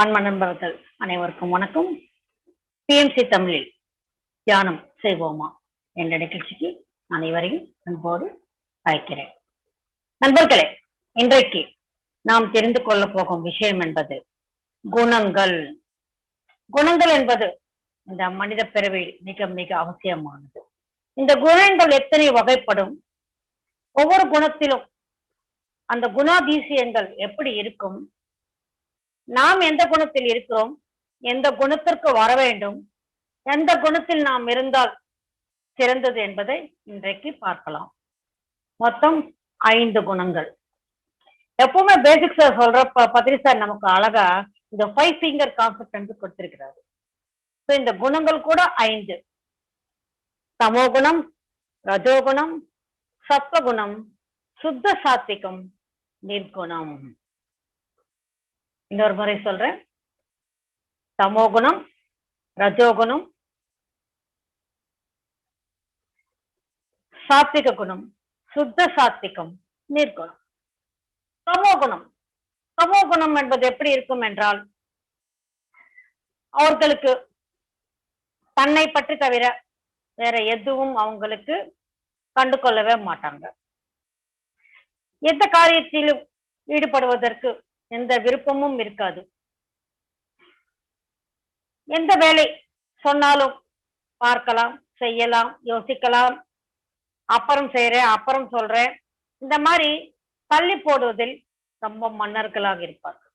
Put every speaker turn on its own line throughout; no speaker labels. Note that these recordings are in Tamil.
ஆன்ம நண்பர்கள் அனைவருக்கும் வணக்கம். பிஎம்சி தமிழில் தியானம் செய்வோமா என்ற நிகழ்ச்சிக்கு அனைவரையும் அன்போடு அழைக்கிறேன். நண்பர்களே இன்றைக்கு நாம் தெரிந்து கொள்ள போகும் விஷயம் என்பது குணங்கள். குணங்கள் என்பது இந்த மனித பிறவியில் மிக மிக அவசியமானது. இந்த குணங்கள் எத்தனை வகைப்படும்? ஒவ்வொரு குணத்திலும் அந்த குணாதிசயங்கள் எப்படி இருக்கும்? நாம் எந்த குணத்தில் இருக்கிறோம்? எந்த குணத்திற்கு வர வேண்டும்? எந்த குணத்தில் நாம் இருந்தால் சிறந்தது என்பதை இன்றைக்கு பார்க்கலாம். மொத்தம் ஐந்து குணங்கள். எப்பவுமே சார் சொல்ற பத்ரி சார் நமக்கு அழகா இந்த ஃபைவ் ஃபிங்கர் கான்செப்ட் என்று கொடுத்திருக்கிறாரு. ஸோ இந்த குணங்கள் கூட ஐந்து. தமோகுணம் ரஜோகுணம் சத்வகுணம் சுத்த சாத்திகம் நிர்குணம். இன்னொரு முறை சொல்றேன். தமோகுணம் ரஜோகுணம் சாத்விக குணம் சுத்த சாத்விகம் நீர்குணம். தமோகுணம். தமோகுணம் என்பது எப்படி இருக்கும் என்றால் அவர்களுக்கு தன்னை பற்றி தவிர வேற எதுவும் அவங்களுக்கு கண்டு கொள்ளவே மாட்டாங்க. எந்த காரியத்திலும் ஈடுபடுவதற்கு எந்த விருப்பமும் இருக்காது. எந்த வேலை சொன்னாலும் பார்க்கலாம் செய்யலாம் யோசிக்கலாம். அப்புறம் செய்யறேன் அப்புறம் சொல்றேன். இந்த மாதிரி தள்ளி போடுவதில் ரொம்ப மன்னர்களாக இருப்பார்கள்.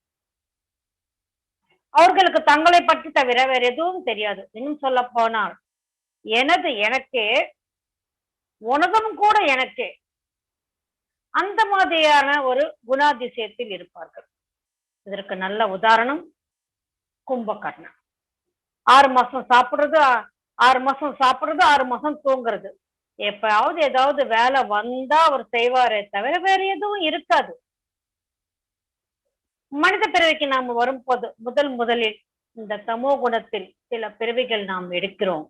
அவர்களுக்கு தங்களை பற்றி தவிர வேற எதுவும் தெரியாது. இன்னும் சொல்ல போனால் எனது எனக்கே உனதும் கூட எனக்கே அந்த மாதிரியான ஒரு குணாதிசயத்தில் இருப்பார்கள். இதற்கு நல்ல உதாரணம் கும்பகர்ணன் ஆறு மாசம் சாப்பிடுறது ஆறு மாசம் சாப்பிடுறது ஆறு மாசம் தூங்குறது. எப்பாவது ஏதாவது வேலை வந்தா அவர் செய்வாரே தவிர வேற எதுவும் இருக்காது. மனித பிறவிக்கு நாம் வரும்போது முதல் முதலில் இந்த தமோ குணத்தில் சில பிறவிகள் நாம் எடுக்கிறோம்.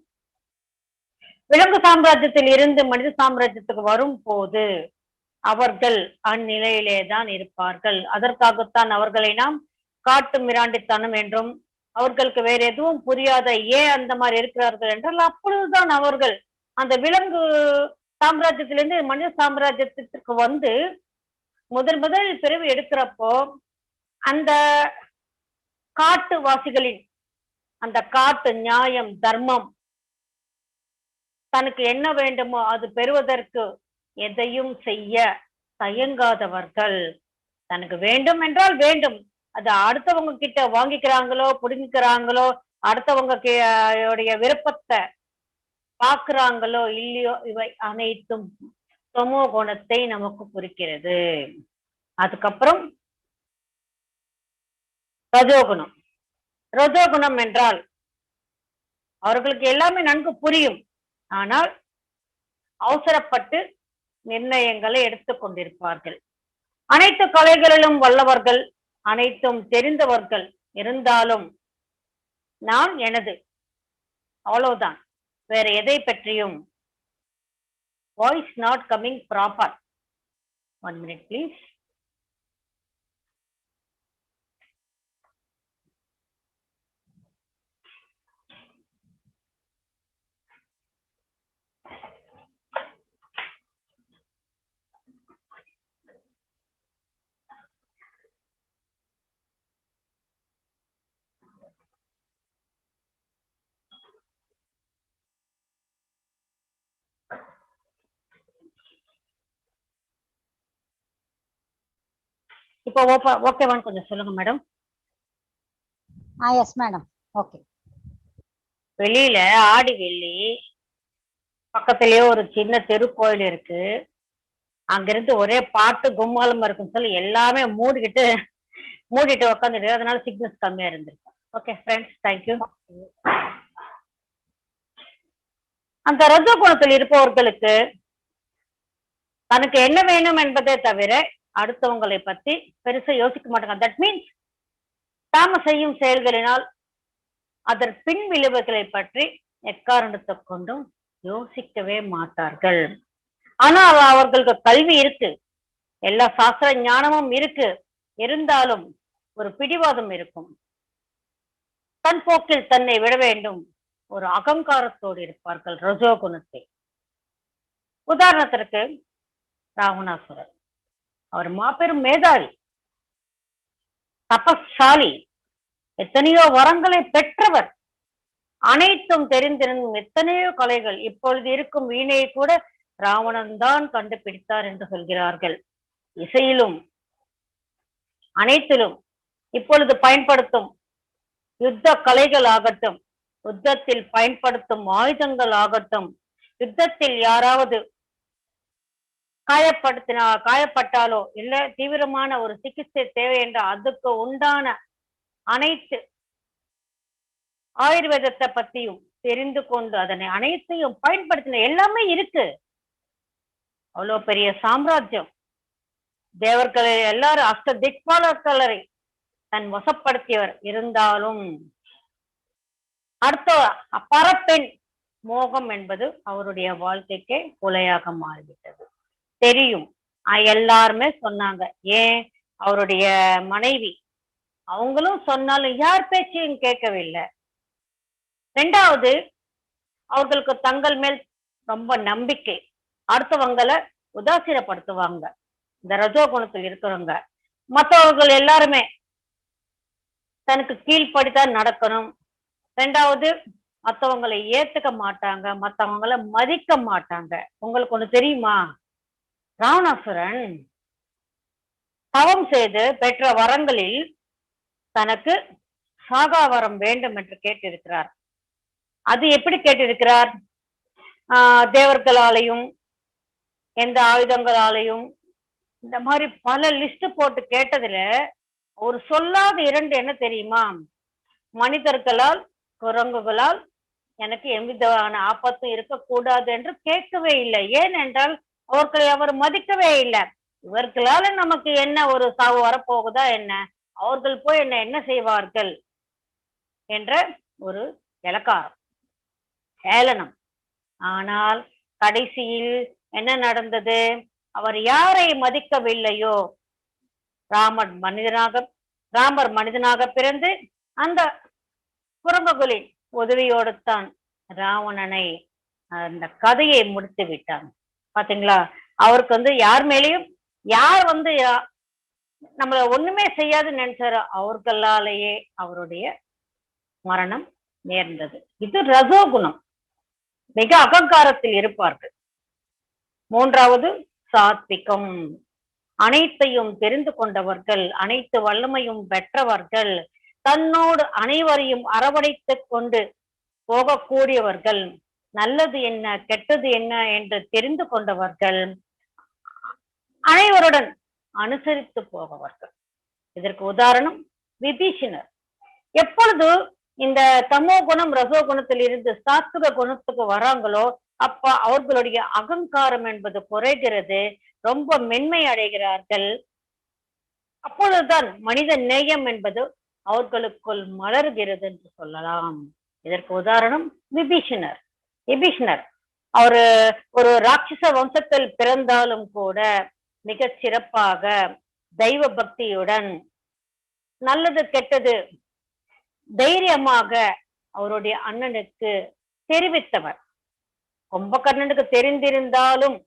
விலங்கு சாம்ராஜ்யத்தில் இருந்து மனித சாம்ராஜ்யத்துக்கு வரும் போது அவர்கள் அந்நிலையிலே தான் இருப்பார்கள். அதற்காகத்தான் அவர்களை நாம் காட்டு மிராண்டித்தனம் என்றும் அவர்களுக்கு வேற எதுவும் புரியாத ஏன் அந்த மாதிரி இருக்கிறார்கள் என்றால் அப்பொழுதுதான் அவர்கள் அந்த விலங்கு சாம்ராஜ்யத்திலிருந்து மனித சாம்ராஜ்யத்திற்கு வந்து முதல் முதல் பிறவி எடுக்கிறப்போ அந்த காட்டு வாசிகளின் அந்த காட்டு நியாயம் தர்மம் தனக்கு என்ன வேண்டுமோ அது பெறுவதற்கு எதையும் செய்ய தயங்காதவர்கள். தனக்கு வேண்டும் என்றால் வேண்டும். அது அடுத்தவங்க கிட்ட வாங்கிக்கிறாங்களோ புடுங்கிக்கிறாங்களோ அடுத்தவங்க உடைய விருப்பத்தை பாக்குறாங்களோ இல்லையோ இவை அனைத்தும் சமோ குணத்தை நமக்கு குறிக்கிறது. அதுக்கப்புறம் ரஜோகுணம். ரஜோகுணம் என்றால் அவர்களுக்கு எல்லாமே நன்கு புரியும். ஆனால் அவசரப்பட்டு நிர்ணயங்களை எடுத்துக்கொண்டிருப்பார்கள் அனைத்து கலைகளிலும் வல்லவர்கள் அனைத்தும் தெரிந்தவர்கள் இருந்தாலும் நான் எனது அவ்வளவுதான். வேற எதை பற்றியும் voice not coming proper one minute please இப்போ ஓப்பா ஓகேவான்னு கொஞ்சம் சொல்லுங்க madam
ah yes madam okay
வெளியில ஆடி வெள்ளி பக்கத்துலயே ஒரு சின்ன தெருக்கோயில் இருக்கு. அங்கிருந்து ஒரே பாட்டு கும்மாலமா இருக்குன்னு சொல்லி எல்லாமே மூடிக்கிட்டு மூடிட்டு உக்காந்துட்டு அதனால சிக்னஸ் கம்மியா இருந்திருக்கு. ஓகே ஃப்ரெண்ட்ஸ் தேங்க்யூ அந்த ரஜ குணத்தில் இருப்பவர்களுக்கு தனக்கு என்ன வேணும் என்பதை தவிர அடுத்தவங்களை பத்தி பெருசா யோசிக்க மாட்டாங்க. தட் மீன்ஸ் தாம செய்யும் செயல்களினால் அதன் பின் விளைவுகளை பற்றி எக்காரணத்தை கொண்டும் யோசிக்கவே மாட்டார்கள். ஆனால் அவர்களுக்கு கல்வி இருக்கு. எல்லா சாஸ்திர ஞானமும் இருக்கு. இருந்தாலும் ஒரு பிடிவாதம் இருக்கும். தன் போக்கில் தன்னை விட வேண்டும். ஒரு அகங்காரத்தோடு இருப்பார்கள் ரஜோ குணத்தை உதாரணத்திற்கு ராவணாசுரர் அவர் மாபெரும் மேதாவி தபசாலி எத்தனையோ வரங்களை பெற்றவர். அனைத்தும் தெரிந்திருந்தும் எத்தனையோ கலைகள் இப்பொழுது இருக்கும் வீணையை கூட ராவணன் தான் கண்டுபிடித்தார் என்று சொல்கிறார்கள். இசையிலும் அனைத்திலும் இப்பொழுது பயன்படுத்தும் யுத்த கலைகள் ஆகட்டும் யுத்தத்தில் பயன்படுத்தும் ஆயுதங்கள் ஆகட்டும் யுத்தத்தில் யாராவது காயப்படுத்தினா காயப்பட்டாலோ இல்ல தீவிரமான ஒரு சிகிச்சை தேவை என்ற அதுக்கு உண்டான அனைத்து ஆயுர்வேதத்தை பத்தியும் தெரிந்து கொண்டு அதனை அனைத்தையும் பயன்படுத்தின எல்லாமே இருக்கு. அவ்வளவு பெரிய சாம்ராஜ்யம். தேவர்களை எல்லாரும் அஷ்ட திக்பாலர்களை தன் வசப்படுத்தியவர் இருந்தாலும் அடுத்த பரப்பெண் மோகம் என்பது அவருடைய வாழ்க்கைக்கே கொலையாக மாறிவிட்டது. தெரியும். எல்லாருமே சொன்னாங்க. ஏன்? அவருடைய மனைவி. அவங்களும் சொன்னாலும் யார் பேச்சையும் கேட்கவில்லை. ரெண்டாவது அவர்களுக்கு தங்கள் மேல் ரொம்ப நம்பிக்கை. அடுத்தவங்களை உதாசீனப்படுத்துவாங்க. இந்த ரஜோ குணத்தில் இருக்கிறவங்க. மற்றவர்கள் எல்லாருமே தனக்கு கீழ்ப்படித்தான் நடக்கணும். ரெண்டாவது மற்றவங்களை ஏத்துக்க மாட்டாங்க. மற்றவங்களை மதிக்க மாட்டாங்க. உங்களுக்கு ஒண்ணு தெரியுமா? ராவணாசுரன் தவம் செய்து பெற்ற வரங்களில் தனக்கு சாகா வரம் வேண்டும் என்று கேட்டிருக்கிறார். அது எப்படி கேட்டிருக்கிறார்? தேவர்களாலையும் எந்த ஆயுதங்களாலையும் இந்த மாதிரி பல லிஸ்ட் போட்டு கேட்டதுல ஒரு சொல்லாத இரண்டு என்ன தெரியுமா? மனிதர்களால் குரங்குகளால் எனக்கு எவ்விதமான ஆபத்தும் இருக்கக்கூடாது என்று கேட்கவே இல்லை. ஏனென்றால் அவர்களை அவர் மதிக்கவே இல்லை. இவர்களால நமக்கு என்ன ஒரு சாவு வரப்போகுதா என்ன? அவர்கள் போய் என்ன என்ன செய்வார்கள்? என்ற ஒரு இலக்காரம். ஏளனம் ஆனால் கடைசியில் என்ன நடந்தது? அவர் யாரை மதிக்கவில்லையோ? ராமர் மனிதனாக ராமர் மனிதனாக பிறந்து அந்த குரம்பகுலின் உதவியோடு தான் ராவணனை அந்த கதையை முடித்து விட்டான் பாத்தீங்களா? அவருக்கு வந்து யார் மேலேயும் யார் வந்து யா- நம்மள ஒண்ணுமே செய்யாதுன்னு நினைச்சாரோ அவர்களாலேயே அவருடைய மரணம் நேர்ந்தது. இது ரசோகுணம் மிக அகங்காரத்தில் இருப்பார்கள். மூன்றாவது சாத்விகம். அனைத்தையும் தெரிந்து கொண்டவர்கள் அனைத்து வல்லமையும் பெற்றவர்கள் தன்னோடு அனைவரையும் அரவணைத்துக் கொண்டு போகக்கூடியவர்கள். நல்லது என்ன கெட்டது என்ன என்று தெரிந்து கொண்டவர்கள் அனைவருடன் அனுசரித்து போபவர்கள். இதற்கு உதாரணம் விபீஷணர். எப்பொழுது இந்த தமோ குணம் ரசோ குணத்தில் இருந்து சாத்விக குணத்துக்கு வராங்களோ அப்ப அவர்களுடைய அகங்காரம் என்பது குறைகிறது ரொம்ப மென்மை அடைகிறார்கள். அப்பொழுதுதான் மனித நேயம் என்பது அவர்களுக்குள் மலர்கிறது என்று சொல்லலாம். இதற்கு உதாரணம் விபீஷணர். விபீஷ்ணர் அவரு ஒரு ராட்சச வம்சத்தில் பிறந்தாலும் கூட மிக சிறப்பாக தெய்வ பக்தியுடன் நல்லது கெட்டது தைரியமாக அவருடைய அண்ணனுக்கு தெரிவித்தவர். கும்பகர்ணனுக்கு தெரிந்திருந்தாலும்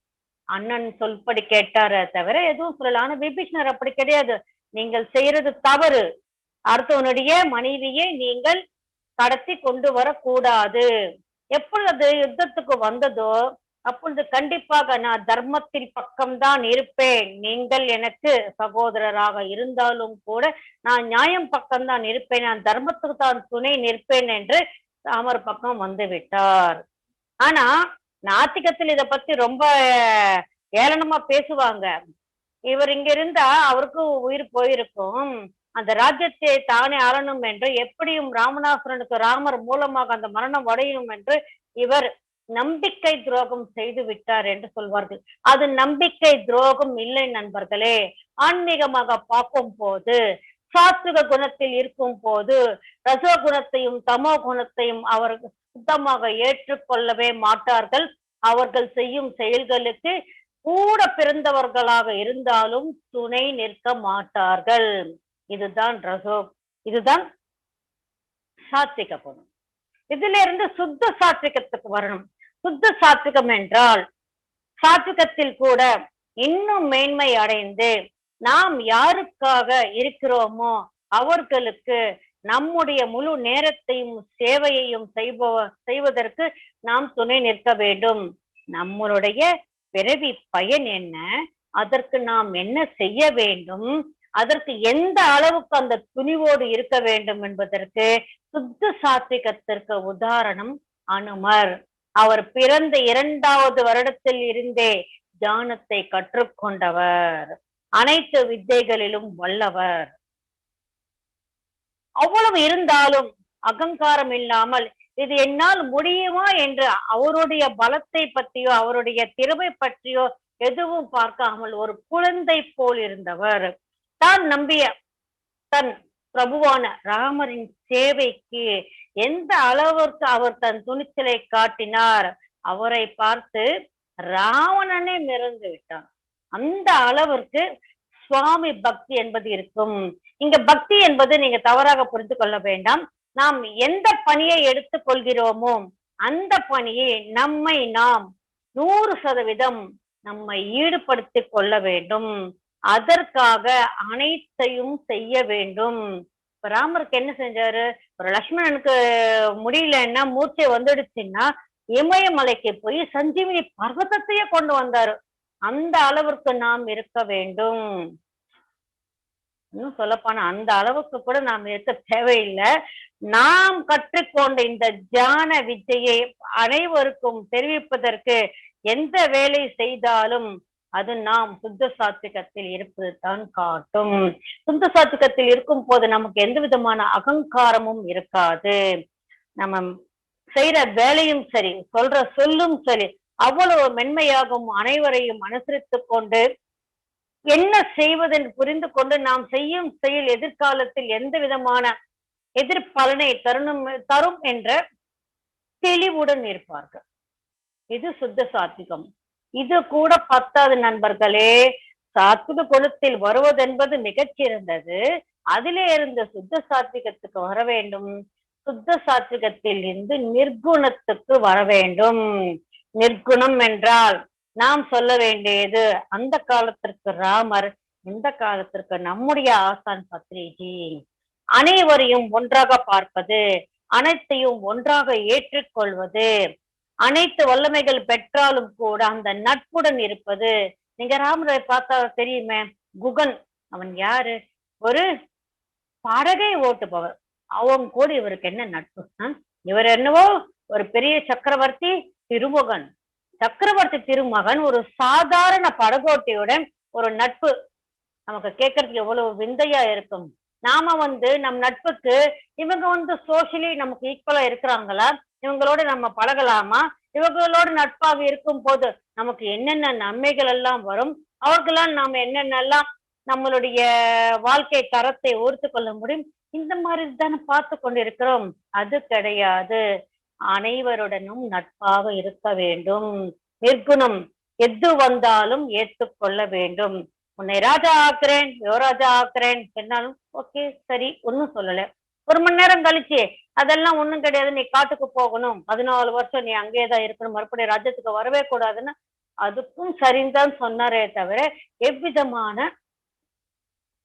அண்ணன் சொல்படி கேட்டாரே தவிர எதுவும் சொல்லல. ஆனா விபீஷ்ணர் அப்படி கிடையாது. நீங்கள் செய்யறது தவறு. அடுத்தவனுடைய மனைவியை நீங்கள் கடத்தி கொண்டு வரக்கூடாது. எப்பொழுது யுத்தத்துக்கு வந்ததோ அப்பொழுது கண்டிப்பாக நான் தர்மத்தின் பக்கம்தான் இருப்பேன். நீங்கள் எனக்கு சகோதரராக இருந்தாலும் கூட நான் நியாயம் பக்கம்தான் இருப்பேன். நான் தர்மத்துக்கு தான் துணை நிற்பேன் என்று ராமர் பக்கம் வந்து விட்டார். ஆனா நாத்திகத்தில் இதை பத்தி ரொம்ப ஏளனமா பேசுவாங்க. இவர் இங்க இருந்தா அவருக்கு உயிர் போயிருக்கும். அந்த ராஜ்யத்தை தானே ஆளணும் என்று எப்படியும் ராமநாசுரனுக்கு ராமர் மூலமாக அந்த மரணம் அடையும் என்று இவர் நம்பிக்கை துரோகம் செய்து விட்டார் என்று சொல்வார்கள். அது நம்பிக்கை துரோகம் இல்லை நண்பர்களே. ஆன்மீகமாக பார்க்கும் போது சாத்விக குணத்தில் இருக்கும் போது ரசோ குணத்தையும் தமோ குணத்தையும் அவர்கள் சுத்தமாக ஏற்றுக்கொள்ளவே மாட்டார்கள். அவர்கள் செய்யும் செயல்களுக்கு கூட பிறந்தவர்களாக இருந்தாலும் துணை நிற்க மாட்டார்கள். இதுதான் ரசோ இதுதான் சாத்விக குணம் இதுல இருந்து சுத்த சாத்விகத்துக்கு வரணும். சுத்த சாத்விகம் என்றால் சாத்விகத்தில் கூட இன்னும் மேன்மை அடைந்து நாம் யாருக்காக இருக்கிறோமோ அவர்களுக்கு நம்முடைய முழு நேரத்தையும் சேவையையும் செய்பவ செய்வதற்கு நாம் துணை நிற்க வேண்டும். நம்மளுடைய பிறவி பயன் என்ன? அதற்கு நாம் என்ன செய்ய வேண்டும்? அதற்கு எந்த அளவுக்கு அந்த துணிவோடு இருக்க வேண்டும் என்பதற்கு சுத்த சாத்விகத்திற்கு உதாரணம் அனுமர். அவர் பிறந்த இரண்டாவது வருடத்தில் இருந்தே தியானத்தை கற்றுக்கொண்டவர். அனைத்து வித்தைகளிலும் வல்லவர். அவ்வளவு இருந்தாலும் அகங்காரம் இல்லாமல் இது என்னால் முடியுமா என்று அவருடைய பலத்தை பற்றியோ அவருடைய திறமை பற்றியோ எதுவும் பார்க்காமல் ஒரு குழந்தை போல் இருந்தவர். தான் நம்பிய தன் பிரபுவான ராமரின் சேவைக்கு எந்த அளவிற்கு அவர் தன் துணிச்சலை காட்டினார்? அவரை பார்த்து ராவணனே மிரண்டு விட்டான். அந்த அளவிற்கு சுவாமி பக்தி என்பது இருக்கும். இங்க பக்தி என்பது நீங்க தவறாக புரிந்து கொள்ள வேண்டாம். நாம் எந்த பணியை எடுத்துக் கொள்கிறோமோ அந்த பணியை நம்மை நாம் நூறு சதவீதம் நம்மை ஈடுபடுத்திக் கொள்ள வேண்டும். அதற்காக அனைத்தையும் செய்ய வேண்டும். ராமருக்கு என்ன செஞ்சாரு? ஒரு லக்ஷ்மணனுக்கு முடியலன்னா மூச்சை வந்துடுச்சுன்னா இமயமலைக்கு போய் சஞ்சீவினி பர்வதத்தையே கொண்டு வந்தாரு. அந்த அளவிற்கு நாம் இருக்க வேண்டும். இன்னும் சொல்லப்போனா அந்த அளவுக்கு கூட நாம் இருக்க தேவையில்லை. நாம் கற்றுக்கொண்ட இந்த தியான வித்தையை அனைவருக்கும் தெரிவிப்பதற்கு எந்த வேலை செய்தாலும் அது நாம் சுத்த சாத்திகத்தில் இருப்பது தான் காட்டும். சுத்த சாத்திகத்தில் இருக்கும் போது நமக்கு எந்த விதமான அகங்காரமும் இருக்காது. நம்ம செய்யற வேலையும் சரி சொல்ற சொல்லும் சரி அவ்வளவு மென்மையாகவும் அனைவரையும் அனுசரித்துக் கொண்டு என்ன செய்வதென்று புரிந்து கொண்டு நாம் செய்யும் செயல் எதிர்காலத்தில் எந்த விதமான எதிர்பலனை தருணம் தரும் என்ற தெளிவுடன் இருப்பார்கள். இது சுத்த சாத்திகம் இது கூட பத்தாது நண்பர்களே. சாத்விக குணத்தில் வருவதென்பது மிகச்சிறந்தது. அதிலே இருந்த சுத்த சாத்விகத்துக்கு வர வேண்டும். சுத்த சாத்விகத்தில் இருந்து நிர்குணத்துக்கு வர வேண்டும். நிர்குணம் என்றால் நாம் சொல்ல வேண்டியது அந்த காலத்திற்கு ராமர் இந்த காலத்திற்கு நம்முடைய ஆசான் பத்ரிஜி. அனைவரையும் ஒன்றாக பார்ப்பது அனைத்தையும் ஒன்றாக ஏற்றுக்கொள்வது அனைத்து வல்லமைகள் பெற்றாலும் கூட அந்த நட்புடன் இருப்பது. நீங்க ராமரை பார்த்தா தெரியுமே? குகன். அவன் யாரு? ஒரு படகை ஓட்டுபவர். அவங்க கூட இவருக்கு என்ன நட்பு? இவர் என்னவோ ஒரு பெரிய சக்கரவர்த்தி திருமகன். சக்கரவர்த்தி திருமகன் ஒரு சாதாரண படகோட்டியுடன் ஒரு நட்பு. நமக்கு கேட்கறதுக்கு எவ்வளவு விந்தையா இருக்கும். நாம வந்து நம் நட்புக்கு இவங்க வந்து சோசியலி நமக்கு ஈக்குவலா இருக்கிறாங்களா? இவங்களோட நம்ம பழகலாமா? இவர்களோடு நட்பாக இருக்கும் போது நமக்கு என்னென்ன நன்மைகள் எல்லாம் வரும்? அவர்களால் நாம் என்னென்னலாம் நம்மளுடைய வாழ்க்கை தரத்தை ஓர்த்து கொள்ள முடியும்? இந்த மாதிரி தானே பார்த்து கொண்டிருக்கிறோம். அது கிடையாது. அனைவருடனும் நட்பாக இருக்க வேண்டும். நிர்குணம் எது வந்தாலும் ஏற்றுக்கொள்ள வேண்டும். உன்னை ராஜா ஆக்குறேன் யுவராஜா ஆக்குறேன். என்னாலும் ஓகே சரி ஒன்னும் சொல்லல. ஒரு மணி நேரம் கழிச்சு அதெல்லாம் ஒண்ணும் கிடையாது. நீ காட்டுக்கு போகணும். பதினாலு வருஷம் நீ அங்கேயேதான் இருக்கணும். மறுபடியும் ராஜ்யத்துக்கு வரவே கூடாதுன்னு அதுக்கும் சரிந்தான் சொன்னாரே தவிர எவ்விதமான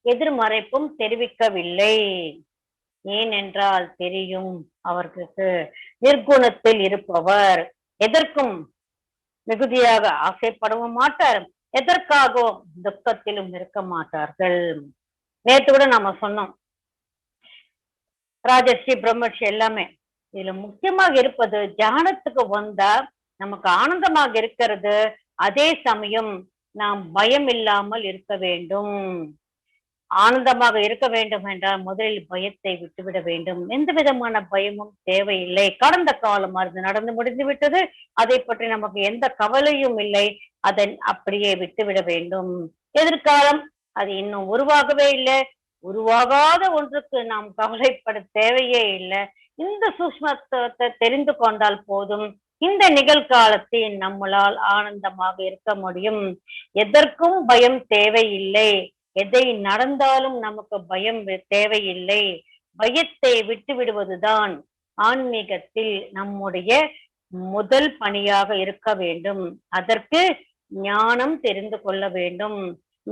எதிர்மறைப்பும் தெரிவிக்கவில்லை. ஏனென்றால் தெரியும் அவர்களுக்கு நிர்குணத்தில் இருப்பவர். எதற்கும் மிகுதியாக ஆசைப்படவும் மாட்டார். எதற்காகவும் துக்கத்திலும் இருக்க மாட்டார்கள். நேற்று கூட நாம சொன்னோம். ராஜஸ்ரீ பிரம்மர்ஷி எல்லாமே. இதுல முக்கியமாக இருப்பது தியானத்துக்கு வந்தா நமக்கு ஆனந்தமாக இருக்கிறது. அதே சமயம் நாம் பயம் இல்லாமல் இருக்க வேண்டும். ஆனந்தமாக இருக்க வேண்டும் என்றால் முதலில் பயத்தை விட்டுவிட வேண்டும். எந்த விதமான பயமும் தேவையில்லை. கடந்த காலம் அது நடந்து முடிந்து விட்டது. அதை பற்றி நமக்கு எந்த கவலையும் இல்லை. அதன் அப்படியே விட்டுவிட வேண்டும். எதிர்காலம் அது இன்னும் உருவாகவே இல்லை. உருவாகாத ஒன்றுக்கு நாம் கவலைப்பட தேவையே இல்லை. இந்த சூஷ்மத்துவத்தை தெரிந்து கொண்டால் போதும். இந்த நிகழ்காலத்தை நம்மளால் ஆனந்தமாக இருக்க முடியும். எதற்கும் பயம் தேவையில்லை. எதை நடந்தாலும் நமக்கு பயம் தேவையில்லை. பயத்தை விட்டு விடுவதுதான் ஆன்மீகத்தில் நம்முடைய முதல் பணியாக இருக்க வேண்டும். அதற்கு ஞானம் தெரிந்து கொள்ள வேண்டும்.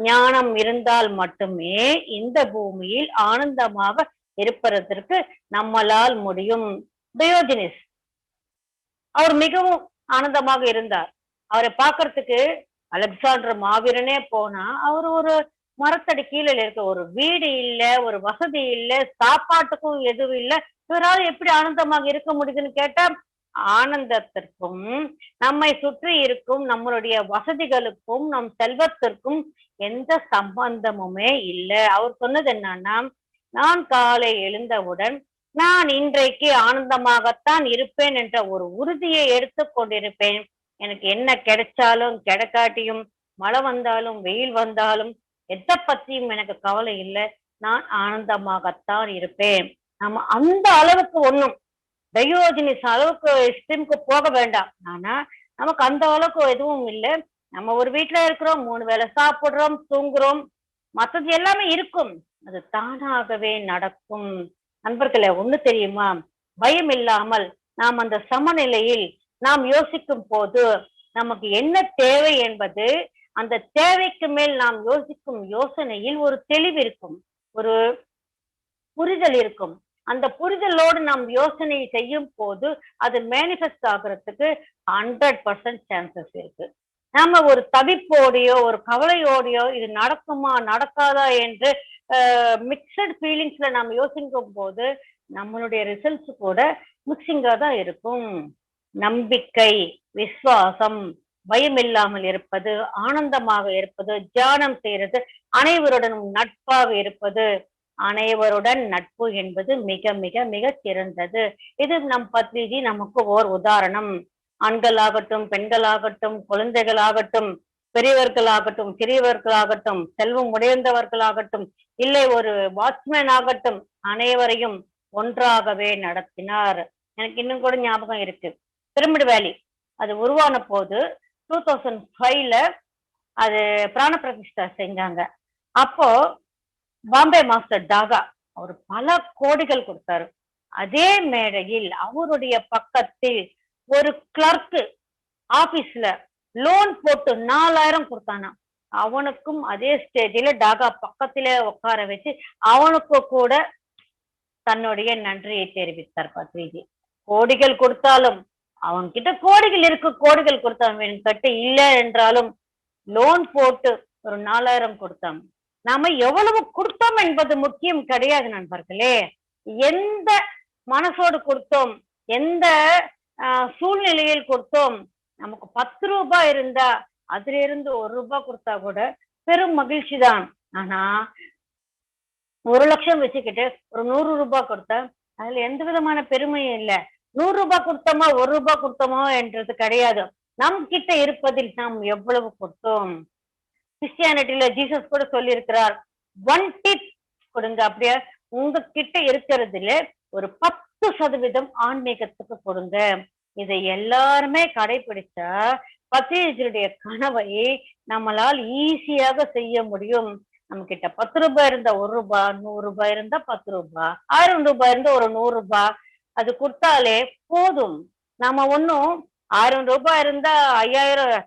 ஞானம் இருந்தால் மட்டுமே இந்த பூமியில் ஆனந்தமாக இருப்பதற்கு நம்மளால் முடியும். டயோஜினிஸ் அவர் மிகவும் ஆனந்தமாக இருந்தார். அவரை பார்க்கறதுக்கு அலெக்சாண்டர் மாவீரனே போனா அவர் ஒரு மரத்தடி கீழே இருக்க ஒரு வீடு இல்ல ஒரு வசதி இல்ல சாப்பாட்டுக்கும் எதுவும் இல்ல. இவரால் எப்படி ஆனந்தமாக இருக்க முடியுதுன்னு கேட்டா ஆனந்தத்திற்கும் நம்மை சுற்றி இருக்கும் நம்மளுடைய வசதிகளுக்கும் நம் செல்வத்திற்கும் எந்த சம்பந்தமுமே இல்லை. அவர் சொன்னது என்னன்னா நான் காலை எழுந்தவுடன் நான் இன்றைக்கு ஆனந்தமாகத்தான் இருப்பேன் என்ற ஒரு உறுதியை எடுத்துக்கொண்டிருப்பேன் எனக்கு என்ன கிடைச்சாலும் கிடைக்காட்டியும் மழை வந்தாலும் வெயில் வந்தாலும் எதை பத்தியும் எனக்கு கவலை இல்லை. நான் ஆனந்தமாகத்தான் இருப்பேன். நம்ம அந்த அளவுக்கு ஒண்ணும் டயோஜினிஸ் அளவுக்கு எக்ஸ்ட்ரீமுக்கு போக வேண்டாம். ஆனா நமக்கு அந்த அளவுக்கு எதுவும் இல்லை. நம்ம ஒரு வீட்டுல இருக்கிறோம் மூணு வேளை சாப்பிடுறோம் தூங்குறோம். மற்றது எல்லாமே இருக்கும். அது தானாகவே நடக்கும். நண்பர்களே ஒண்ணு தெரியுமா? பயம் இல்லாமல் நாம் அந்த சமநிலையில் நாம் யோசிக்கும் போது நமக்கு என்ன தேவை என்பது அந்த தேவைக்கு மேல் நாம் யோசிக்கும் யோசனையில் ஒரு தெளிவு இருக்கும். ஒரு புரிதல் இருக்கும். அந்த புரிதலோடு நாம் யோசனை செய்யும் போது அது மேனிஃபெஸ்ட் ஆகுறதுக்கு ஹண்ட்ரட் பர்சன்ட் சான்சஸ் இருக்கு. நாம ஒரு தவிப்போடையோ ஒரு கவலையோடையோ இது நடக்குமா நடக்காதா என்று மிக்சட் ஃபீலிங்ஸ்ல நாம் யோசிக்கும் போது நம்மளுடைய ரிசல்ட்ஸ் கூட மிக்சிங்கா தான் இருக்கும். நம்பிக்கை விசுவாசம் பயம் இல்லாமல் இருப்பது ஆனந்தமாக இருப்பது தியானம் செய்யறது அனைவருடனும் நட்பாக இருப்பது அனைவருடன் நட்பு என்பது மிக மிக மிக சிறந்தது. இது நம் பத்ரிஜி நமக்கு ஓர் உதாரணம். ஆண்களாகட்டும் பெண்களாகட்டும் குழந்தைகளாகட்டும் பெரியவர்களாகட்டும் சிறியவர்களாகட்டும் செல்வம் உடையந்தவர்களாகட்டும் இல்லை ஒரு வாட்ச்மேன் ஆகட்டும் அனைவரையும் ஒன்றாகவே நடத்தினார். எனக்கு இன்னும் கூட ஞாபகம் இருக்கு. பிரமிடு வேலி அது உருவான போது டூ தௌசண்ட் ஃபைவ்ல அது பிராண பிரதிஷ்டா செஞ்சாங்க. அப்போ பாம்பே மாஸ்டர் டாகா அவர் பல கோடிகள் கொடுத்தாரு. அதே மேடையில் அவருடைய பக்கத்தில் ஒரு கிளர்க்கு ஆபீஸ்ல லோன் போட்டு நாலாயிரம் கொடுத்தானா அவனுக்கும் அதே ஸ்டேஜில டாகா பக்கத்திலே உட்கார வச்சு அவனுக்கு கூட தன்னுடைய நன்றியை தெரிவித்தார் பத்ரிஜி. கோடிகள் கொடுத்தாலும் அவன்கிட்ட கோடிகள் இருக்கு கோடிகள் கொடுத்தான் கட்டு இல்லை என்றாலும் லோன் போட்டு ஒரு நாலாயிரம் கொடுத்தான் நாம எவ்வளவு கொடுத்தோம் என்பது முக்கியம் கிடையாது நண்பர்களே. எந்த மனசோடு கொடுத்தோம் எந்த சூழ்நிலையில் கொடுத்தோம் நமக்கு பத்து ரூபாய் இருந்தா அதுல இருந்து ஒரு ரூபாய் கொடுத்தா கூட பெரும் மகிழ்ச்சி தான் ஆனா ஒரு லட்சம் வச்சுக்கிட்டு ஒரு நூறு ரூபாய் கொடுத்தேன் அதுல எந்த விதமான பெருமையும் இல்லை. நூறு ரூபாய் கொடுத்தோமா ஒரு ரூபாய் கொடுத்தோமோ என்றது கிடையாது. நம் கிட்ட இருப்பதில் நாம் எவ்வளவு கொடுத்தோம்? கிறிஸ்டியானிட்டியில ஜீசஸ் கூட சொல்லியிருக்கிறார். ஒன் டிப் கொடுங்க அப்படியே. உங்ககிட்ட இருக்கிறதுல ஒரு பத்து சதவீதம் ஆன்மீகத்துக்கு கொடுங்க. இதை எல்லாருமே கடைபிடிச்சா பத்திரிகையுடைய கனவை நம்மளால் ஈஸியாக செய்ய முடியும். நம்ம கிட்ட பத்து ரூபாய் இருந்தா ஒரு ரூபாய் நூறு ரூபாய் இருந்தா பத்து ரூபாய் ஆயிரம் ரூபாய் இருந்தா ஒரு நூறு ரூபாய் அது கொடுத்தாலே போதும். நாம ஒன்னும் ஆயிரம் ரூபாய் இருந்தா ஐயாயிரம்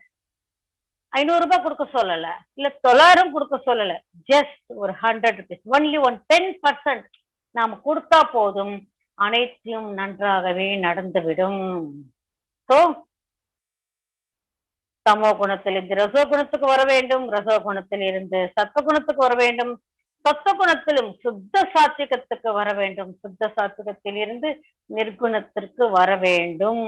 ஐநூறு ரூபாய் கொடுக்க சொல்லல. இல்ல தொள்ளாயிரம் கொடுக்க சொல்லல. ஜஸ்ட் ஒரு hundred rupees only one ten percent நாம கொடுத்தா போதும். அனைத்தையும் நன்றாகவே நடந்துவிடும். ஸோ சமோ குணத்திலிருந்து ரசோ குணத்துக்கு வர வேண்டும். ரசோ குணத்தில் இருந்து சத்த குணத்துக்கு வர வேண்டும். சத்த குணத்திலும் சுத்த சாத்விகத்துக்கு வர வேண்டும். சுத்த சாத்விகத்தில் இருந்து நிர்குணத்திற்கு வர வேண்டும்.